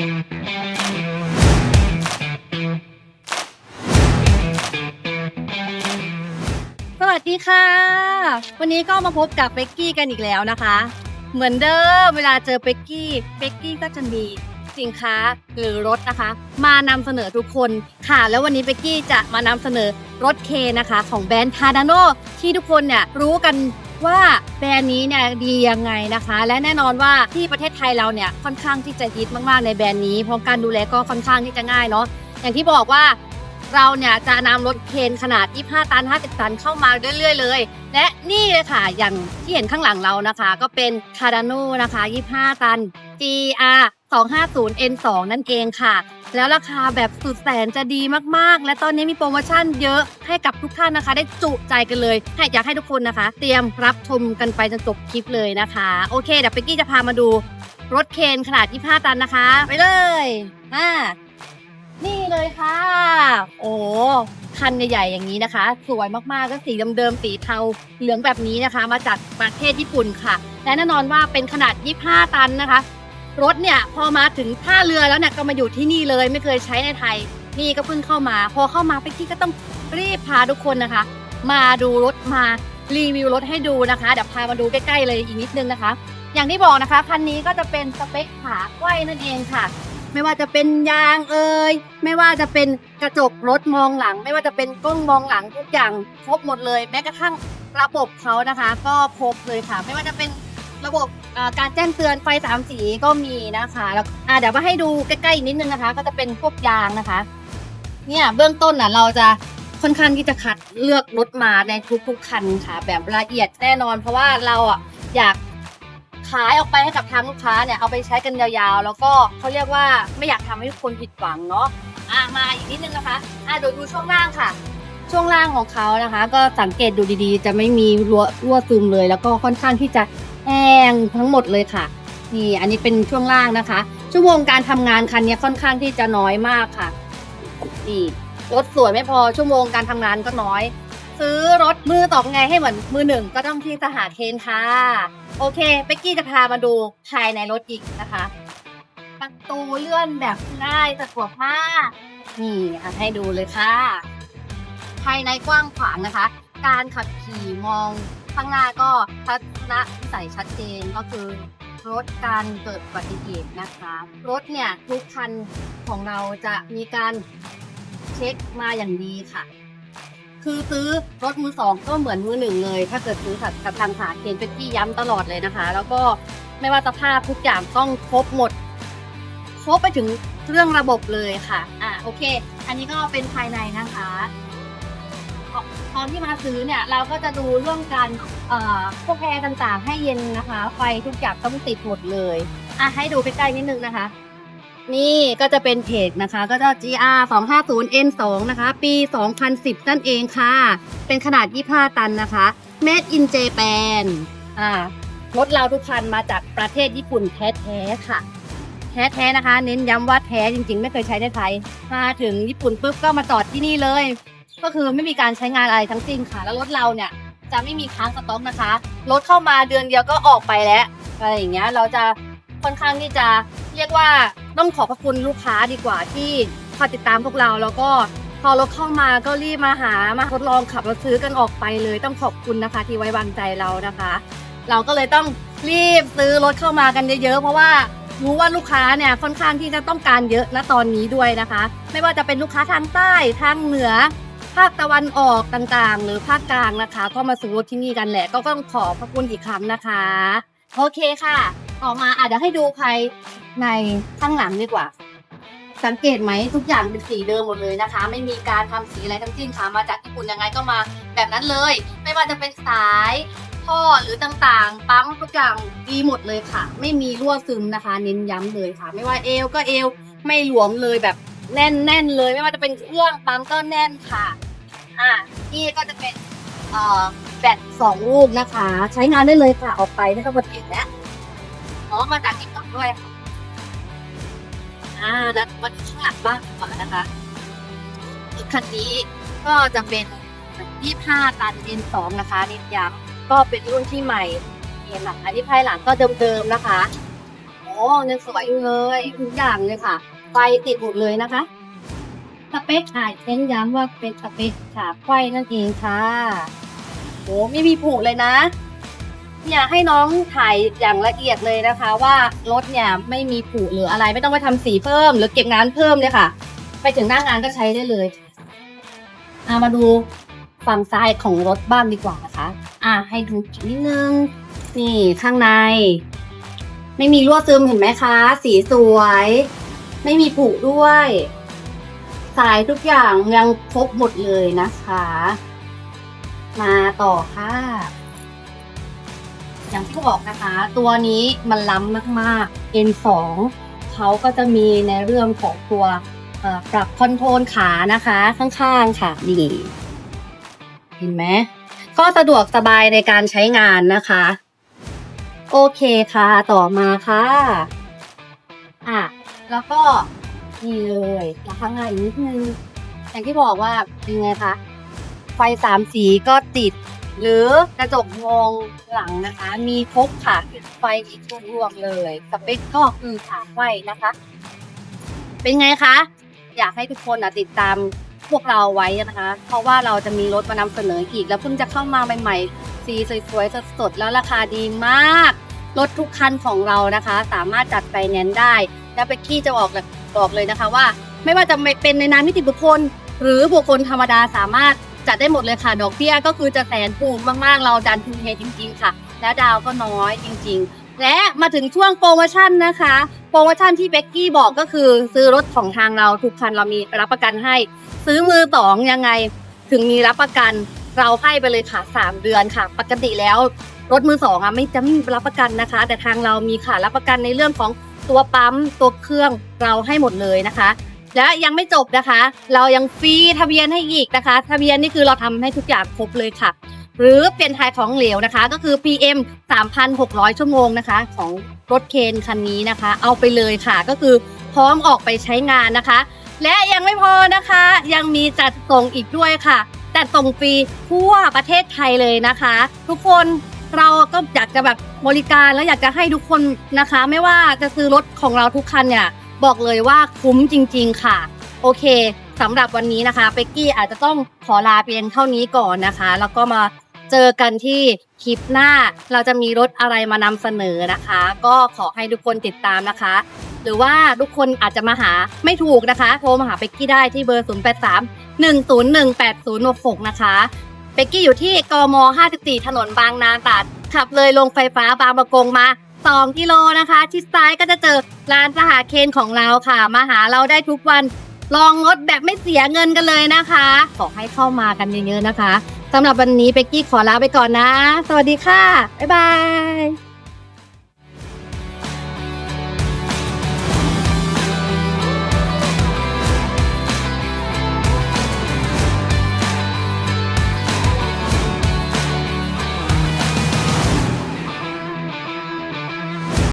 สวัสดีค่ะ วันนี้ก็มาพบกับเป๊กกี้กันอีกแล้วนะคะ เหมือนเดิมเวลาเจอเป๊กกี้เป๊กกี้ก็จะมีสินค้าหรือรถนะคะ มานำเสนอทุกคนค่ะ แล้ววันนี้เป๊กกี้จะมานำเสนอรถเคนะคะ ของแบรนด์ทาดาโนที่ทุกคนเนี่ยรู้กัน ว่าแบรนด์นี้เนี่ยดียังไงนะคะ และแน่นอนว่าที่ประเทศไทยเราเนี่ยค่อนข้างที่จะฮิตมากๆในแบรนด์นี้เพราะการดูแลก็ค่อนข้างที่จะง่ายเนาะอย่างที่บอกว่าเราเนี่ยจะนำรถเคนขนาด 25 ตัน 50 ตันเข้ามาเรื่อยๆเลย และนี่เลยค่ะ อย่างที่เห็นข้างหลังเรานะคะ ก็เป็น Cardano นะคะ 25 ตัน GR 250 N2 นั่นเองค่ะ แล้วราคาแบบสุดแสนจะดีมากๆ และตอนนี้มีโปรโมชั่นเยอะให้กับทุกท่านนะคะ ได้จุใจกันเลยให้อยากให้ทุกคนนะคะ เตรียมรับชมกันไปจนจบคลิปเลยนะคะ โอเคเดี๋ยวเป๊กกี้จะพามาดูรถเคนขนาด 25 ตันนะคะ ไปเลยอ่านี่เลยค่ะ โอ้คันใหญ่ๆอย่างนี้นะคะ สวยมากๆก็สีเดิมๆสีเทาเหลืองแบบนี้นะคะ มาจากประเทศญี่ปุ่นค่ะ และแน่นอนว่าเป็นขนาด 25 ตันนะคะ รถเนี่ยพอมาถึงท่าเรือแล้วเนี่ยก็มาอยู่ที่นี่เลยไม่เคยใช้ในไทย นี่ก็เพิ่งเข้ามา พอเข้ามาไปที่ก็ต้องรีบพาทุกคนนะคะ มาดูรถมารีวิวรถให้ดูนะคะเดี๋ยวพามาดูใกล้ๆเลยอีกนิดนึงนะคะ อย่างที่บอกนะคะคันนี้ก็จะเป็นสเปคขาไขว้นั่นเองค่ะ ไม่ว่าจะเป็นยางเอ่ยไม่ว่าจะเป็นกระจกรถมองหลัง ไม่ว่าจะเป็นกล้องมองหลังทุกอย่างครบหมดเลย แม้กระทั่งระบบเขานะคะ ก็ครบเลยค่ะ ไม่ว่าจะเป็น ระบบการแจ้งเตือนไฟสามสีก็มีนะคะแล้วเดี๋ยวมาให้ดูใกล้ๆอีกนิดนึงนะคะ ก็จะเป็นพวกยางนะคะ เนี่ยเบื้องต้นน่ะเราจะค่อนข้างที่จะคัดเลือกรถมาในทุกๆคันค่ะ แบบละเอียดแน่นอน เพราะว่าเราอะอยากขายออกไปให้กับทางลูกค้าเนี่ยเอาไปใช้กันยาวๆ แล้วก็เขาเรียกว่าไม่อยากทำให้ทุกคนผิดหวังเนาะอะมาอีกนิดนึงนะคะอะเดี๋ยวดูช่วงล่างค่ะ ช่วงล่างของเขานะคะ ก็สังเกตดูดีๆ จะไม่มีรั่วรั่วซึมเลย แล้วก็ค่อนข้างที่จะ งทั้งหมดเลยค่ะ นี่อันนี้เป็นช่วงล่างนะคะ ชั่วโมงการทำงานคันนี้ค่อนข้างที่จะน้อยมากค่ะนี่รถสวยไม่พอชั่วโมงการทำงานก็น้อย ซื้อรถมือตอกไงให้เหมือนมือหนึ่งก็ต้องที่สหาเทนค่ะ โอเคเป๊กกี้จะพามาดูภายในรถอีกนะคะประตูเลื่อนแบบง่ายสะดวกมากนี่อะให้ดูเลยค่ะ ภายในกว้างขวางนะคะ การขับขี่มอง ข้างหน้าก็ทัศนวิสัยชัดเจนก็คือลดการเกิดอุบัติเหตุนะคะ รถเนี่ยทุกคันของเราจะมีการเช็คมาอย่างดีค่ะ คือซื้อรถมือสองก็เหมือนมือหนึ่งเลย ถ้าเกิดซื้อกับทางสาเกณฑ์เป็นที่ย้ำตลอดเลยนะคะ แล้วก็ไม่ว่าสภาพทุกอย่างต้องครบหมดครบไปถึงเรื่องระบบเลยค่ะ อะโอเค อันนี้ก็เป็นภายในนะคะ ตอนที่มาซื้อเนี่ยเราก็จะดูเรื่องการเอ่อพวกแอร์ต่างๆ ให้เย็นนะคะ ไฟทุกอย่างต้องติดหมดเลยอะให้ดูใกล้ๆนิดนึงนะคะ นี่ก็จะเป็นเพจนะคะ ก็จะ GR 250 N2 นะคะ ปี 2010 นั่นเองค่ะ เป็นขนาด 25 ตันนะคะ Made in Japan อ่ารถเราทุกคันมาจากประเทศญี่ปุ่นแท้ๆค่ะ แท้ๆนะคะ เน้นย้ำว่าแท้จริงๆ ไม่เคยใช้ในไทยมาถึงญี่ปุ่นปุ๊บก็มาจอดที่นี่เลย ก็คือไม่มีการใช้งานอะไรทั้งสิ้นค่ะ แล้วรถเราเนี่ยจะไม่มีค้างสต็อกนะคะ รถเข้ามาเดือนเดียวก็ออกไปแล้วอะไรอย่างเงี้ย เราจะค่อนข้างที่จะเรียกว่าต้องขอบพระคุณลูกค้าดีกว่าที่คอยติดตามพวกเราแล้วก็พอรถเข้ามาก็รีบมาหามาทดลองขับแล้วซื้อกันออกไปเลยต้องขอบคุณนะคะ ที่ไว้วางใจเรานะคะ เราก็เลยต้องรีบซื้อรถเข้ามากันเยอะๆเพราะว่ารู้ว่าลูกค้าเนี่ยค่อนข้างที่จะต้องการเยอะณตอนนี้ด้วยนะคะ ไม่ว่าจะเป็นลูกค้าทางใต้ทางเหนือ ภาคตะวันออกต่างๆ หรือภาคกลางนะคะ ก็มาซื้อรถที่นี่กันแหละ ก็ต้องขอบพระคุณอีกครั้งนะคะ โอเคค่ะ ต่อมาอาจจะเดี๋ยวให้ดูภายในข้างหลังดีกว่า สังเกตไหมทุกอย่างเป็นสีเดิมหมดเลยนะคะ ไม่มีการทำสีอะไรทั้งสิ้นค่ะมาจากญี่ปุ่นยังไงก็มาแบบนั้นเลย ไม่ว่าจะเป็นสายท่อหรือต่างๆ ปั๊มทุกอย่างดีหมดเลยค่ะ ไม่มีรั่วซึมนะคะ เน้นย้ำเลยค่ะ ไม่ว่าเอวก็เอวไม่หลวมเลยแบบ แน่นๆเลยไม่ว่าจะเป็นเครื่องปั๊มก็แน่นค่ะ อะนี่ก็จะเป็นเอ่อแบตสองลูกนะคะ ใช้งานได้เลยค่ะออกไปไม่ต้องมาเก็บแล้วอ๋อมาจากติ๊กต็อกด้วยค่ะอ่าแล้วมาดูข้างหลังบ้างก่อนนะคะคันนี้ก็จะเป็น 25 ตัน N2 นะคะนิดย้ำก็เป็นรุ่นที่ใหม่เอ็นหลังอันนี้ภายหลังก็เดิมๆนะคะ ยังสวยอยู่เลยทุกอย่างเลยค่ะ ไฟติดหมดเลยนะคะสเปคอะเช่นย้ำว่าเป็นสเปคขาไขว้นั่นเองค่ะโอ้ไม่มีผุเลยนะเนี่ยให้น้องถ่ายอย่างละเอียดเลยนะคะ ว่ารถเนี่ยไม่มีผุหรืออะไรไม่ต้องไปทำสีเพิ่ม หรือเก็บงานเพิ่มเลยค่ะ ไปถึงหน้างานก็ใช้ได้เลยอะมาดูฝั่งซ้ายของรถบ้างดีกว่านะคะ อะให้ดูนิดนึง นี่ข้างใน ไม่มีรั่วซึมเห็นไหมคะ สีสวย ไม่มีผุด้วย สายทุกอย่างยังครบหมดเลยนะคะ มาต่อค่ะ อย่างที่บอกนะคะ ตัวนี้มันล้ำมากๆ N2 เขาก็จะมีในเรื่องของตัวปรับคอนโทรลขานะคะ ข้างๆค่ะนี่เห็นไหมก็สะดวกสบายในการใช้งานนะคะ โอเคค่ะ ต่อมาค่ะ อะ แล้วก็นี่เลยแล้วข้างหน้าอีกนิดนึง อย่างที่บอกว่าเป็นไงคะ ไฟสามสีก็ติด หรือกระจกมองหลังนะคะ มีครบค่ะ ไฟอีกทุกดวงเลย สเปคก็คือสามไฟนะคะ เป็นไงคะ อยากให้ทุกคนติดตามพวกเราไว้นะคะ เพราะว่าเราจะมีรถมานำเสนออีก แล้วเพิ่งจะเข้ามาใหม่ๆ สีสวยๆสดๆแล้วราคาดีมาก รถทุกคันของเรานะคะ สามารถจัดไฟแนนซ์ได้ แล้วเบกกี้จะบอกบอกเลยนะคะว่า ไม่ว่าจะเป็นในนามนิติบุคคล หรือบุคคลธรรมดาสามารถจัดได้หมดเลยค่ะ ดอกเบี้ยก็คือจะแสนปูมมากๆ เราดันทุนเทจริง ๆ ค่ะ แล้วดาวก็น้อยจริง ๆ และมาถึงช่วงโปรโมชั่นนะคะ โปรโมชั่นที่เบกกี้บอกก็คือซื้อรถของทางเราทุกคันเรามีรับประกันให้ ซื้อมือสองยังไงถึงมีรับประกัน เราให้ไปเลยค่ะสามเดือนค่ะ ปกติแล้วรถมือสองอะไม่จะไม่มีรับประกันนะคะ แต่ทางเรามีค่ะรับประกันในเรื่องของตัวปั๊มตัวเครื่องเราให้หมดเลยนะคะ และยังไม่จบนะคะ เรายังฟรีทะเบียนให้อีกนะคะ ทะเบียนนี่คือเราทำให้ทุกอย่างครบเลยค่ะ หรือเปลี่ยนถ่ายของเหลวนะคะ ก็คือ PM 3,600 ชั่วโมงนะคะ ของรถเคนคันนี้นะคะ เอาไปเลยค่ะก็คือพร้อมออกไปใช้งานนะคะ และยังไม่พอนะคะ ยังมีจัดส่งอีกด้วยค่ะ จัดส่งฟรีทั่วประเทศไทยเลยนะคะ ทุกคนเราก็อยากจะแบบบริการแล้วอยากจะให้ทุกคนนะคะ ไม่ว่าจะซื้อรถของเราทุกคันเนี่ย บอกเลยว่าคุ้มจริง ๆ ค่ะ โอเคสำหรับวันนี้นะคะเป็กกี้อาจจะต้องขอลาเพียงเท่านี้ก่อนนะคะ แล้วก็มาเจอกันที่คลิปหน้าเราจะมีรถอะไรมานำเสนอนะคะ ก็ขอให้ทุกคนติดตามนะคะ หรือว่าทุกคนอาจจะมาหาไม่ถูกนะคะ โทรมาหาเป็กกี้ได้ที่เบอร์ 0 8 3 1 0 1 8 0 6 6 นะคะเป็กกี้อยู่ที่กม 54 ถนนบางนาตราดขับเลยลงไฟฟ้าบางประกงมา 2 กิโลนะคะ ชิดซ้ายก็จะเจอร้านสหเคนของเราค่ะ มาหาเราได้ทุกวัน ลองรถแบบไม่เสียเงินกันเลยนะคะ ขอให้เข้ามากันเยอะๆนะคะสำหรับวันนี้เป็กกี้ขอลาไปก่อนนะ สวัสดีค่ะ บ๊ายบาย